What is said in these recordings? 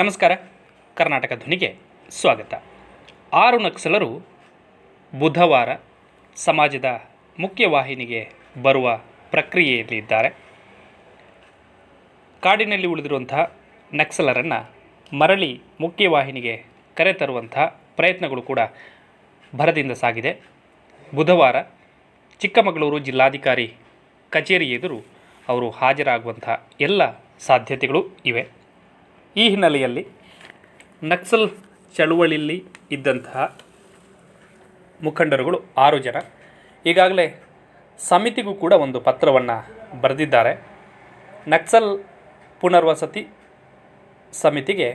ನಮಸ್ಕಾರ, ಕರ್ನಾಟಕ ಧ್ವನಿಗೆ ಸ್ವಾಗತ. ಆರು ನಕ್ಸಲರು ಬುಧವಾರ ಸಮಾಜದ ಮುಖ್ಯವಾಹಿನಿಗೆ ಬರುವ ಪ್ರಕ್ರಿಯೆಯಲ್ಲಿದ್ದಾರೆ. ಕಾಡಿನಲ್ಲಿ ಉಳಿದಿರುವಂತಹ ನಕ್ಸಲರನ್ನು ಮರಳಿ ಮುಖ್ಯವಾಹಿನಿಗೆ ಕರೆತರುವಂತಹ ಪ್ರಯತ್ನಗಳು ಕೂಡ ಭರದಿಂದ ಸಾಗಿದೆ. ಬುಧವಾರ ಚಿಕ್ಕಮಗಳೂರು ಜಿಲ್ಲಾಧಿಕಾರಿ ಕಚೇರಿ ಎದುರು ಅವರು ಹಾಜರಾಗುವಂಥ ಎಲ್ಲ ಸಾಧ್ಯತೆಗಳು ಇವೆ. ಈ ಹಿನ್ನೆಲೆಯಲ್ಲಿ ನಕ್ಸಲ್ ಚಳುವಳಿಯಲ್ಲಿ ಇದ್ದಂತಹ ಮುಖಂಡರುಗಳು ಆರು ಜನ. ಈಗಾಗಲೇ ಸಮಿತಿಗೂ ಕೂಡ ಒಂದು ಪತ್ರವನ್ನು ಬರೆದಿದ್ದಾರೆ. ನಕ್ಸಲ್ ಪುನರ್ವಸತಿ ಸಮಿತಿಗೆ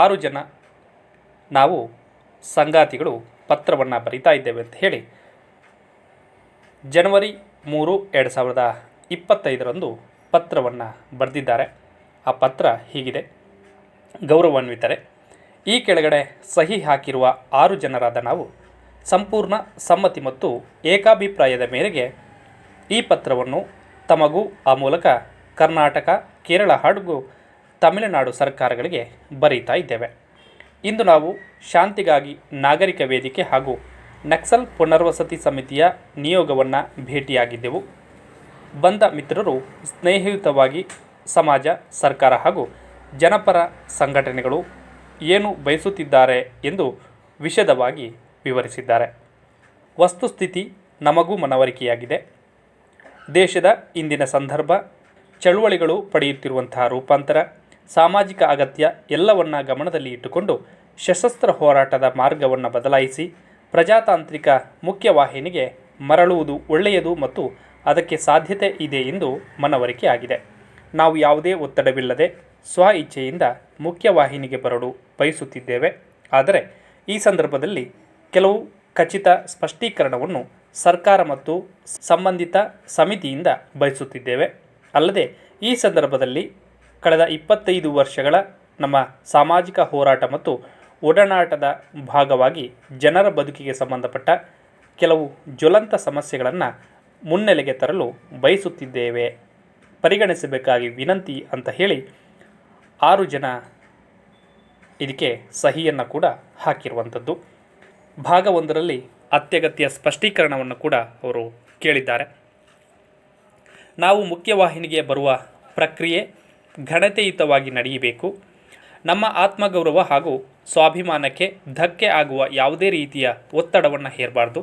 ಆರು ಜನ ನಾವು ಸಂಗಾತಿಗಳು ಪತ್ರವನ್ನು ಬರಿತಾ ಇದ್ದೇವೆ ಅಂತ ಹೇಳಿ ಜನವರಿ ಮೂರು ಎರಡು ಸಾವಿರದ ಇಪ್ಪತ್ತೈದರಂದು ಪತ್ರವನ್ನು ಬರೆದಿದ್ದಾರೆ. ಆ ಪತ್ರ ಹೀಗಿದೆ. ಗೌರವಾನ್ವಿತರೆ. ಈ ಕೆಳಗಡೆ ಸಹಿ ಹಾಕಿರುವ ಆರು ಜನರಾದ ನಾವು ಸಂಪೂರ್ಣ ಸಮ್ಮತಿ ಮತ್ತು ಏಕಾಭಿಪ್ರಾಯದ ಮೇರೆಗೆ ಈ ಪತ್ರವನ್ನು ತಮಗೂ ಆ ಮೂಲಕ ಕರ್ನಾಟಕ, ಕೇರಳ ಹಾಗೂ ತಮಿಳುನಾಡು ಸರ್ಕಾರಗಳಿಗೆ ಬರೀತಾ ಇದ್ದೇವೆ. ಇಂದು ನಾವು ಶಾಂತಿಗಾಗಿ ನಾಗರಿಕ ವೇದಿಕೆ ಹಾಗೂ ನಕ್ಸಲ್ ಪುನರ್ವಸತಿ ಸಮಿತಿಯ ನಿಯೋಗವನ್ನು ಭೇಟಿಯಾಗಿದ್ದೆವು. ಬಂದ ಮಿತ್ರರು ಸ್ನೇಹಯುತವಾಗಿ ಸಮಾಜ, ಸರ್ಕಾರ ಹಾಗೂ ಜನಪರ ಸಂಘಟನೆಗಳು ಏನು ಬಯಸುತ್ತಿದ್ದಾರೆ ಎಂದು ವಿಷದವಾಗಿ ವಿವರಿಸಿದ್ದಾರೆ. ವಸ್ತುಸ್ಥಿತಿ ನಮಗೂ ಮನವರಿಕೆಯಾಗಿದೆ. ದೇಶದ ಇಂದಿನ ಸಂದರ್ಭ, ಚಳುವಳಿಗಳು ಪಡೆಯುತ್ತಿರುವಂತಹ ರೂಪಾಂತರ, ಸಾಮಾಜಿಕ ಅಗತ್ಯ ಎಲ್ಲವನ್ನ ಗಮನದಲ್ಲಿ ಇಟ್ಟುಕೊಂಡು ಸಶಸ್ತ್ರ ಹೋರಾಟದ ಮಾರ್ಗವನ್ನು ಬದಲಾಯಿಸಿ ಪ್ರಜಾತಾಂತ್ರಿಕ ಮುಖ್ಯವಾಹಿನಿಗೆ ಮರಳುವುದು ಒಳ್ಳೆಯದು ಮತ್ತು ಅದಕ್ಕೆ ಸಾಧ್ಯತೆ ಇದೆ ಎಂದು ಮನವರಿಕೆ ಆಗಿದೆ ನಾವು ಯಾವುದೇ ಒತ್ತಡವಿಲ್ಲದೆ ಸ್ವ ಇಚ್ಛೆಯಿಂದ ಮುಖ್ಯವಾಹಿನಿಗೆ ಬರಲು ಬಯಸುತ್ತಿದ್ದೇವೆ. ಆದರೆ ಈ ಸಂದರ್ಭದಲ್ಲಿ ಕೆಲವು ಖಚಿತ ಸ್ಪಷ್ಟೀಕರಣವನ್ನು ಸರ್ಕಾರ ಮತ್ತು ಸಂಬಂಧಿತ ಸಮಿತಿಯಿಂದ ಬಯಸುತ್ತಿದ್ದೇವೆ. ಅಲ್ಲದೆ ಈ ಸಂದರ್ಭದಲ್ಲಿ ಕಳೆದ ಇಪ್ಪತ್ತೈದು ವರ್ಷಗಳ ನಮ್ಮ ಸಾಮಾಜಿಕ ಹೋರಾಟ ಮತ್ತು ಒಡನಾಟದ ಭಾಗವಾಗಿ ಜನರ ಬದುಕಿಗೆ ಸಂಬಂಧಪಟ್ಟ ಕೆಲವು ಜ್ವಲಂತ ಸಮಸ್ಯೆಗಳನ್ನು ಮುನ್ನೆಲೆಗೆ ತರಲು ಬಯಸುತ್ತಿದ್ದೇವೆ. ಪರಿಗಣಿಸಬೇಕಾಗಿ ವಿನಂತಿ ಅಂತ ಹೇಳಿ ಆರು ಜನ ಇದಕ್ಕೆ ಸಹಿಯನ್ನು ಕೂಡ ಹಾಕಿರುವಂಥದ್ದು. ಭಾಗ ಒಂದರಲ್ಲಿ ಅತ್ಯಗತ್ಯ ಸ್ಪಷ್ಟೀಕರಣವನ್ನು ಕೂಡ ಅವರು ಕೇಳಿದ್ದಾರೆ. ನಾವು ಮುಖ್ಯವಾಹಿನಿಗೆ ಬರುವ ಪ್ರಕ್ರಿಯೆ ಘನತೆಯುತವಾಗಿ ನಡೆಯಬೇಕು. ನಮ್ಮ ಆತ್ಮಗೌರವ ಹಾಗೂ ಸ್ವಾಭಿಮಾನಕ್ಕೆ ಧಕ್ಕೆ ಆಗುವ ಯಾವುದೇ ರೀತಿಯ ಒತ್ತಡವನ್ನು ಹೇರಬಾರ್ದು.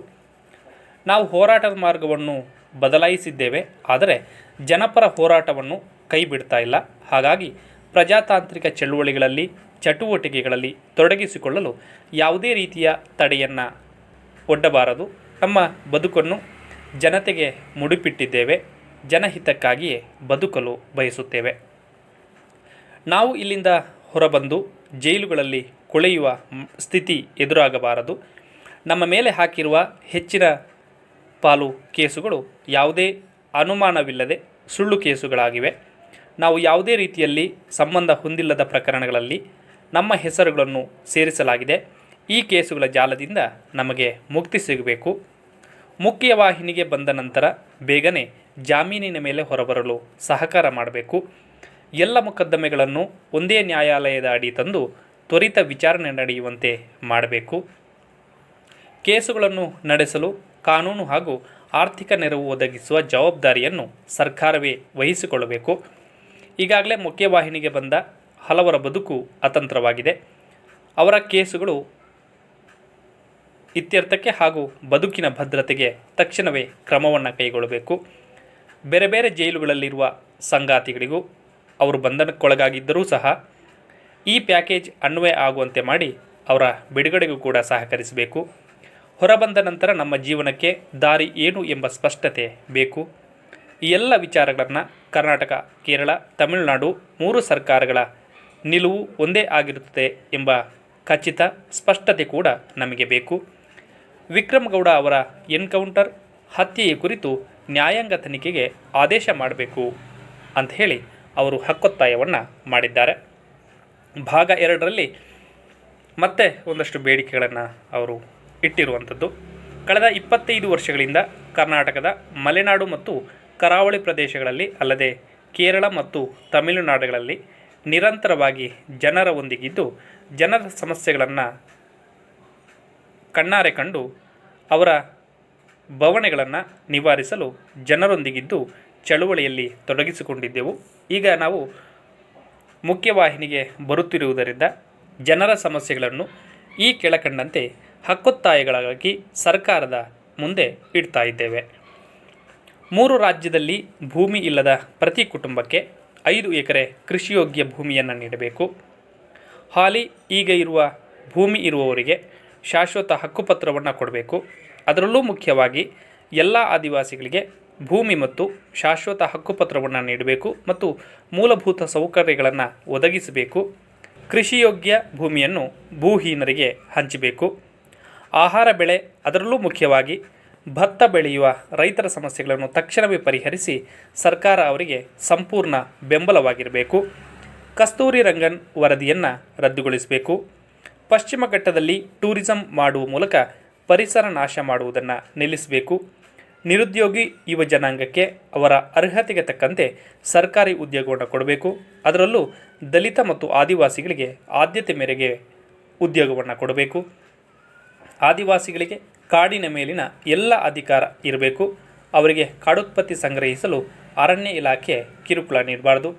ನಾವು ಹೋರಾಟದ ಮಾರ್ಗವನ್ನು ಬದಲಾಯಿಸಿದ್ದೇವೆ, ಆದರೆ ಜನಪರ ಹೋರಾಟವನ್ನು ಕೈ ಬಿಡ್ತಾ ಇಲ್ಲ. ಹಾಗಾಗಿ ಪ್ರಜಾತಾಂತ್ರಿಕ ಚಳುವಳಿಗಳಲ್ಲಿ, ಚಟುವಟಿಕೆಗಳಲ್ಲಿ ತೊಡಗಿಸಿಕೊಳ್ಳಲು ಯಾವುದೇ ರೀತಿಯ ತಡೆಯನ್ನು ಒಡ್ಡಬಾರದು. ನಮ್ಮ ಬದುಕನ್ನು ಜನತೆಗೆ ಮುಡಿಪಿಟ್ಟಿದ್ದೇವೆ. ಜನಹಿತಕ್ಕಾಗಿಯೇ ಬದುಕಲು ಬಯಸುತ್ತೇವೆ. ನಾವು ಇಲ್ಲಿಂದ ಹೊರಬಂದು ಜೈಲುಗಳಲ್ಲಿ ಕೊಳೆಯುವ ಸ್ಥಿತಿ ಎದುರಾಗಬಾರದು. ನಮ್ಮ ಮೇಲೆ ಹಾಕಿರುವ ಹೆಚ್ಚಿನ ಪಾಲು ಕೇಸುಗಳು ಯಾವುದೇ ಅನುಮಾನವಿಲ್ಲದೆ ಸುಳ್ಳು ಕೇಸುಗಳಾಗಿವೆ. ನಾವು ಯಾವುದೇ ರೀತಿಯಲ್ಲಿ ಸಂಬಂಧ ಹೊಂದಿಲ್ಲದ ಪ್ರಕರಣಗಳಲ್ಲಿ ನಮ್ಮ ಹೆಸರುಗಳನ್ನು ಸೇರಿಸಲಾಗಿದೆ. ಈ ಕೇಸುಗಳ ಜಾಲದಿಂದ ನಮಗೆ ಮುಕ್ತಿ ಸಿಗಬೇಕು. ಮುಖ್ಯವಾಹಿನಿಗೆ ಬಂದ ನಂತರ ಬೇಗನೆ ಜಾಮೀನಿನ ಮೇಲೆ ಹೊರಬರಲು ಸಹಕಾರ ಮಾಡಬೇಕು. ಎಲ್ಲ ಮೊಕದ್ದಮೆಗಳನ್ನು ಒಂದೇ ನ್ಯಾಯಾಲಯದ ಅಡಿ ತಂದು ತ್ವರಿತ ವಿಚಾರಣೆ ನಡೆಯುವಂತೆ ಮಾಡಬೇಕು. ಕೇಸುಗಳನ್ನು ನಡೆಸಲು ಕಾನೂನು ಹಾಗೂ ಆರ್ಥಿಕ ನೆರವು ಒದಗಿಸುವ ಜವಾಬ್ದಾರಿಯನ್ನು ಸರ್ಕಾರವೇ ವಹಿಸಿಕೊಳ್ಳಬೇಕು. ಈಗಾಗಲೇ ಮುಖ್ಯವಾಹಿನಿಗೆ ಬಂದ ಹಲವರ ಬದುಕು ಅತಂತ್ರವಾಗಿದೆ. ಅವರ ಕೇಸುಗಳು ಇತ್ಯರ್ಥಕ್ಕೆ ಹಾಗೂ ಬದುಕಿನ ಭದ್ರತೆಗೆ ತಕ್ಷಣವೇ ಕ್ರಮವನ್ನು ಕೈಗೊಳ್ಳಬೇಕು. ಬೇರೆ ಬೇರೆ ಜೈಲುಗಳಲ್ಲಿರುವ ಸಂಗಾತಿಗಳಿಗೂ ಅವರು ಬಂಧನಕ್ಕೊಳಗಾಗಿದ್ದರೂ ಸಹ ಈ ಪ್ಯಾಕೇಜ್ ಅನ್ವಯ ಆಗುವಂತೆ ಮಾಡಿ ಅವರ ಬಿಡುಗಡೆಗೂ ಕೂಡ ಸಹಕರಿಸಬೇಕು. ಹೊರಬಂದ ನಂತರ ನಮ್ಮ ಜೀವನಕ್ಕೆ ದಾರಿ ಏನು ಎಂಬ ಸ್ಪಷ್ಟತೆ ಬೇಕು. ಈ ಎಲ್ಲ ವಿಚಾರಗಳನ್ನು ಕರ್ನಾಟಕ, ಕೇರಳ, ತಮಿಳುನಾಡು ಮೂರು ಸರ್ಕಾರಗಳ ನಿಲುವು ಒಂದೇ ಆಗಿರುತ್ತದೆ ಎಂಬ ಖಚಿತ ಸ್ಪಷ್ಟತೆ ಕೂಡ ನಮಗೆ ಬೇಕು. ವಿಕ್ರಮಗೌಡ ಅವರ ಎನ್ಕೌಂಟರ್ ಹತ್ಯೆಯ ಕುರಿತು ನ್ಯಾಯಾಂಗ ತನಿಖೆಗೆ ಆದೇಶ ಮಾಡಬೇಕು ಅಂತ ಹೇಳಿ ಅವರು ಹಕ್ಕೊತ್ತಾಯವನ್ನು ಮಾಡಿದ್ದಾರೆ. ಭಾಗ ಎರಡರಲ್ಲಿ ಮತ್ತೆ ಒಂದಷ್ಟು ಬೇಡಿಕೆಗಳನ್ನು ಅವರು ಇಟ್ಟಿರುವಂಥದ್ದು. ಕಳೆದ ಇಪ್ಪತ್ತೈದು ವರ್ಷಗಳಿಂದ ಕರ್ನಾಟಕದ ಮಲೆನಾಡು ಮತ್ತು ಕರಾವಳಿ ಪ್ರದೇಶಗಳಲ್ಲಿ ಅಲ್ಲದೆ ಕೇರಳ ಮತ್ತು ತಮಿಳುನಾಡುಗಳಲ್ಲಿ ನಿರಂತರವಾಗಿ ಜನರ ಒಂದಿಗಿದ್ದು ಜನರ ಸಮಸ್ಯೆಗಳನ್ನು ಕಣ್ಣಾರೆ ಕಂಡು ಅವರ ಬವಣೆಗಳನ್ನು ನಿವಾರಿಸಲು ಜನರೊಂದಿಗಿದ್ದು ಚಳುವಳಿಯಲ್ಲಿ ತೊಡಗಿಸಿಕೊಂಡಿದ್ದೆವು. ಈಗ ನಾವು ಮುಖ್ಯವಾಹಿನಿಗೆ ಬರುತ್ತಿರುವುದರಿಂದ ಜನರ ಸಮಸ್ಯೆಗಳನ್ನು ಈ ಕೆಳಕಂಡಂತೆ ಹಕ್ಕೊತ್ತಾಯಗಳಾಗಿ ಸರ್ಕಾರದ ಮುಂದೆ ಇಡ್ತಾ ಇದ್ದೇವೆ. ಮೂರು ರಾಜ್ಯದಲ್ಲಿ ಭೂಮಿ ಇಲ್ಲದ ಪ್ರತಿ ಕುಟುಂಬಕ್ಕೆ ಐದು ಎಕರೆ ಕೃಷಿಯೋಗ್ಯ ಭೂಮಿಯನ್ನು ನೀಡಬೇಕು. ಹಾಲಿ ಈಗ ಇರುವ ಭೂಮಿ ಇರುವವರಿಗೆ ಶಾಶ್ವತ ಹಕ್ಕುಪತ್ರವನ್ನು ಕೊಡಬೇಕು. ಅದರಲ್ಲೂ ಮುಖ್ಯವಾಗಿ ಎಲ್ಲ ಆದಿವಾಸಿಗಳಿಗೆ ಭೂಮಿ ಮತ್ತು ಶಾಶ್ವತ ಹಕ್ಕುಪತ್ರವನ್ನು ನೀಡಬೇಕು ಮತ್ತು ಮೂಲಭೂತ ಸೌಕರ್ಯಗಳನ್ನು ಒದಗಿಸಬೇಕು. ಕೃಷಿಯೋಗ್ಯ ಭೂಮಿಯನ್ನು ಭೂಹೀನರಿಗೆ ಹಂಚಬೇಕು. ಆಹಾರ ಬೆಳೆ ಅದರಲ್ಲೂ ಮುಖ್ಯವಾಗಿ ಭತ್ತ ಬೆಳೆಯುವ ರೈತರ ಸಮಸ್ಯೆಗಳನ್ನು ತಕ್ಷಣವೇ ಪರಿಹರಿಸಿ ಸರ್ಕಾರ ಅವರಿಗೆ ಸಂಪೂರ್ಣ ಬೆಂಬಲವಾಗಿರಬೇಕು. ಕಸ್ತೂರಿ ರಂಗನ್ ವರದಿಯನ್ನು ರದ್ದುಗೊಳಿಸಬೇಕು. ಪಶ್ಚಿಮ ಘಟ್ಟದಲ್ಲಿ ಟೂರಿಸಂ ಮಾಡುವ ಮೂಲಕ ಪರಿಸರ ನಾಶ ಮಾಡುವುದನ್ನು ನಿಲ್ಲಿಸಬೇಕು. ನಿರುದ್ಯೋಗಿ ಯುವ ಜನಾಂಗಕ್ಕೆ ಅವರ ಅರ್ಹತೆಗೆ ತಕ್ಕಂತೆ ಸರ್ಕಾರಿ ಉದ್ಯೋಗವನ್ನು ಕೊಡಬೇಕು. ಅದರಲ್ಲೂ ದಲಿತ ಮತ್ತು ಆದಿವಾಸಿಗಳಿಗೆ ಆದ್ಯತೆ ಮೇರೆಗೆ ಉದ್ಯೋಗವನ್ನು ಕೊಡಬೇಕು. ಆದಿವಾಸಿಗಳಿಗೆ ಕಾಡಿನ ಮೇಲಿನ ಎಲ್ಲ ಅಧಿಕಾರ ಇರಬೇಕು. ಅವರಿಗೆ ಕಾಡುತ್ಪತ್ತಿ ಸಂಗ್ರಹಿಸಲು ಅರಣ್ಯ ಇಲಾಖೆ ಕಿರುಕುಳ ನೀಡಬಾರ್ದು.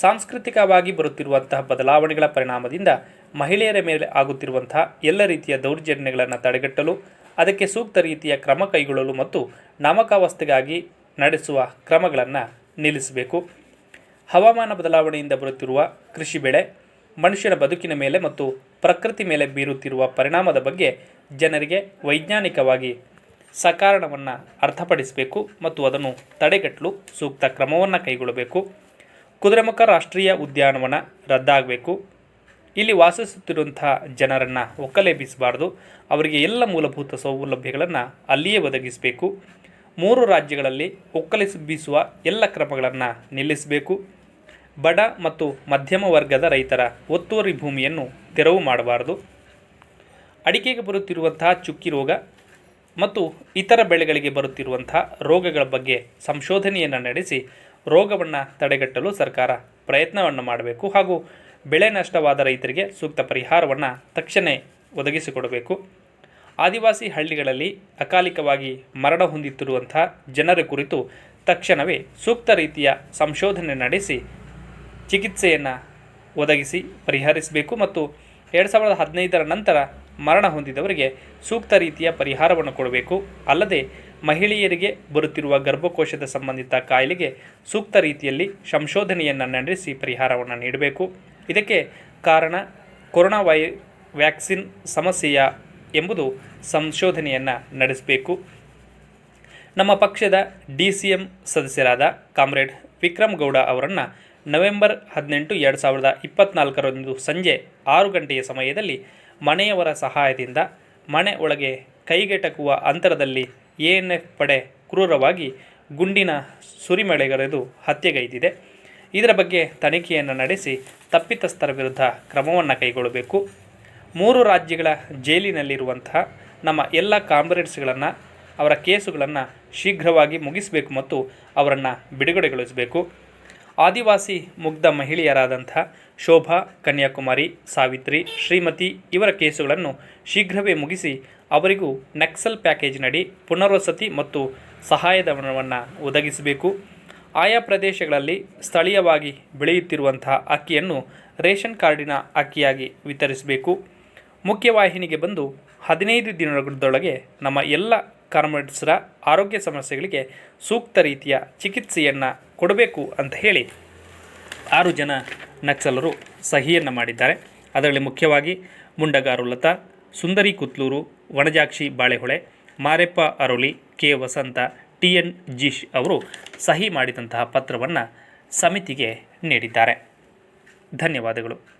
ಸಾಂಸ್ಕೃತಿಕವಾಗಿ ಬರುತ್ತಿರುವಂತಹ ಬದಲಾವಣೆಗಳ ಪರಿಣಾಮದಿಂದ ಮಹಿಳೆಯರ ಮೇಲೆ ಆಗುತ್ತಿರುವಂತಹ ಎಲ್ಲ ರೀತಿಯ ದೌರ್ಜನ್ಯಗಳನ್ನು ತಡೆಗಟ್ಟಲು, ಅದಕ್ಕೆ ಸೂಕ್ತ ರೀತಿಯ ಕ್ರಮ ಕೈಗೊಳ್ಳಲು ಮತ್ತು ನಾಮಕಾವಸ್ಥೆಗಾಗಿ ನಡೆಸುವ ಕ್ರಮಗಳನ್ನು ನಿಲ್ಲಿಸಬೇಕು. ಹವಾಮಾನ ಬದಲಾವಣೆಯಿಂದ ಬರುತ್ತಿರುವ ಕೃಷಿ ಬೆಳೆ, ಮನುಷ್ಯನ ಬದುಕಿನ ಮೇಲೆ ಮತ್ತು ಪ್ರಕೃತಿ ಮೇಲೆ ಬೀರುತ್ತಿರುವ ಪರಿಣಾಮದ ಬಗ್ಗೆ ಜನರಿಗೆ ವೈಜ್ಞಾನಿಕವಾಗಿ ಸಕಾರಣವನ್ನು ಅರ್ಥಪಡಿಸಬೇಕು ಮತ್ತು ಅದನ್ನು ತಡೆಗಟ್ಟಲು ಸೂಕ್ತ ಕ್ರಮವನ್ನು ಕೈಗೊಳ್ಳಬೇಕು. ಕುದುರೆಮುಖ ರಾಷ್ಟ್ರೀಯ ಉದ್ಯಾನವನ ರದ್ದಾಗಬೇಕು. ಇಲ್ಲಿ ವಾಸಿಸುತ್ತಿರುವಂಥ ಜನರನ್ನು ಒಕ್ಕಲೆಬ್ಬಿಸಬಾರ್ದು. ಅವರಿಗೆ ಎಲ್ಲ ಮೂಲಭೂತ ಸೌಲಭ್ಯಗಳನ್ನು ಅಲ್ಲಿಯೇ ಒದಗಿಸಬೇಕು. ಮೂರು ರಾಜ್ಯಗಳಲ್ಲಿ ಒಕ್ಕಲೆಬ್ಬಿಸುವ ಎಲ್ಲ ಕ್ರಮಗಳನ್ನು ನಿಲ್ಲಿಸಬೇಕು. ಬಡ ಮತ್ತು ಮಧ್ಯಮ ವರ್ಗದ ರೈತರ ಒತ್ತುವರಿ ಭೂಮಿಯನ್ನು ತೆರವು ಮಾಡಬಾರದು. ಅಡಿಕೆಗೆ ಬರುತ್ತಿರುವಂತಹ ಚುಕ್ಕಿ ರೋಗ ಮತ್ತು ಇತರ ಬೆಳೆಗಳಿಗೆ ಬರುತ್ತಿರುವಂತಹ ರೋಗಗಳ ಬಗ್ಗೆ ಸಂಶೋಧನೆಯನ್ನು ನಡೆಸಿ ರೋಗವನ್ನು ತಡೆಗಟ್ಟಲು ಸರ್ಕಾರ ಪ್ರಯತ್ನವನ್ನು ಮಾಡಬೇಕು ಹಾಗೂ ಬೆಳೆ ನಷ್ಟವಾದ ರೈತರಿಗೆ ಸೂಕ್ತ ಪರಿಹಾರವನ್ನು ತಕ್ಷಣ ಒದಗಿಸಿಕೊಡಬೇಕು. ಆದಿವಾಸಿ ಹಳ್ಳಿಗಳಲ್ಲಿ ಅಕಾಲಿಕವಾಗಿ ಮರಣ ಹೊಂದುತ್ತಿರುವಂತಹ ಜನರ ಕುರಿತು ತಕ್ಷಣವೇ ಸೂಕ್ತ ರೀತಿಯ ಸಂಶೋಧನೆ ನಡೆಸಿ ಚಿಕಿತ್ಸೆಯನ್ನು ಒದಗಿಸಿ ಪರಿಹರಿಸಬೇಕು ಮತ್ತು ಎರಡು ಸಾವಿರದ ಹದಿನೈದರ ನಂತರ ಮರಣ ಹೊಂದಿದವರಿಗೆ ಸೂಕ್ತ ರೀತಿಯ ಪರಿಹಾರವನ್ನು ಕೊಡಬೇಕು. ಅಲ್ಲದೆ ಮಹಿಳೆಯರಿಗೆ ಬರುತ್ತಿರುವ ಗರ್ಭಕೋಶದ ಸಂಬಂಧಿತ ಕಾಯಿಲೆಗೆ ಸೂಕ್ತ ರೀತಿಯಲ್ಲಿ ಸಂಶೋಧನೆಯನ್ನು ನಡೆಸಿ ಪರಿಹಾರವನ್ನು ನೀಡಬೇಕು. ಇದಕ್ಕೆ ಕಾರಣ ಕೊರೋನಾ ವೈ, ವ್ಯಾಕ್ಸಿನ್ ಸಮಸ್ಯೆಯ ಎಂಬುದು ಸಂಶೋಧನೆಯನ್ನು ನಡೆಸಬೇಕು. ನಮ್ಮ ಪಕ್ಷದ ಡಿ ಸಿ ಎಂ ಸದಸ್ಯರಾದ ಕಾಮ್ರೇಡ್ ವಿಕ್ರಮ್ ಗೌಡ ಅವರನ್ನು ನವೆಂಬರ್ ಹದಿನೆಂಟು, ಎರಡು ಸಾವಿರದ ಇಪ್ಪತ್ನಾಲ್ಕರಂದು ಸಂಜೆ ಆರು ಗಂಟೆಯ ಸಮಯದಲ್ಲಿ ಮನೆಯವರ ಸಹಾಯದಿಂದ ಮನೆ ಒಳಗೆ ಕೈಗೆಟಕುವ ಅಂತರದಲ್ಲಿ ಎ ಪಡೆ ಕ್ರೂರವಾಗಿ ಗುಂಡಿನ ಸುರಿಮಳೆಗರೆದು ಹತ್ಯೆಗೈದಿದೆ. ಇದರ ಬಗ್ಗೆ ತನಿಖೆಯನ್ನು ನಡೆಸಿ ತಪ್ಪಿತಸ್ಥರ ವಿರುದ್ಧ ಕ್ರಮವನ್ನು ಕೈಗೊಳ್ಳಬೇಕು. ಮೂರು ರಾಜ್ಯಗಳ ಜೈಲಿನಲ್ಲಿರುವಂತಹ ನಮ್ಮ ಎಲ್ಲ ಕಾಮ್ರೇಡ್ಸ್ಗಳನ್ನು ಅವರ ಕೇಸುಗಳನ್ನು ಶೀಘ್ರವಾಗಿ ಮುಗಿಸಬೇಕು ಮತ್ತು ಅವರನ್ನು ಬಿಡುಗಡೆಗೊಳಿಸಬೇಕು. ಆದಿವಾಸಿ ಮುಗ್ಧ ಮಹಿಳೆಯರಾದಂಥ ಶೋಭಾ, ಕನ್ಯಾಕುಮಾರಿ, ಸಾವಿತ್ರಿ, ಶ್ರೀಮತಿ ಇವರ ಕೇಸುಗಳನ್ನು ಶೀಘ್ರವೇ ಮುಗಿಸಿ ಅವರಿಗೂ ನಕ್ಸಲ್ ಪ್ಯಾಕೇಜ್ನಡಿ ಪುನರ್ವಸತಿ ಮತ್ತು ಸಹಾಯಧನವನ್ನು ಒದಗಿಸಬೇಕು. ಆಯಾ ಪ್ರದೇಶಗಳಲ್ಲಿ ಸ್ಥಳೀಯವಾಗಿ ಬೆಳೆಯುತ್ತಿರುವಂತಹ ಅಕ್ಕಿಯನ್ನು ರೇಷನ್ ಕಾರ್ಡಿನ ಅಕ್ಕಿಯಾಗಿ ವಿತರಿಸಬೇಕು. ಮುಖ್ಯವಾಹಿನಿಗೆ ಬಂದು ಹದಿನೈದು ದಿನದೊಳಗೆ ನಮ್ಮ ಎಲ್ಲ ಕಾರ್ಮೆಂಟ್ಸ್ರ ಆರೋಗ್ಯ ಸಮಸ್ಯೆಗಳಿಗೆ ಸೂಕ್ತ ರೀತಿಯ ಚಿಕಿತ್ಸೆಯನ್ನು ಕೊಡಬೇಕು ಅಂತ ಹೇಳಿ ಆರು ಜನ ನಕ್ಸಲರು ಸಹಿಯನ್ನು ಮಾಡಿದ್ದಾರೆ. ಅದರಲ್ಲಿ ಮುಖ್ಯವಾಗಿ Mundagaru Latha, Sundari Kuthluru Vanajakshi Balehole, Mareppa Aroli, K Vasantha, T N Jish ಅವರು ಸಹಿ ಮಾಡಿದಂತಹ ಪತ್ರವನ್ನು ಸಮಿತಿಗೆ ನೀಡಿದ್ದಾರೆ. ಧನ್ಯವಾದಗಳು.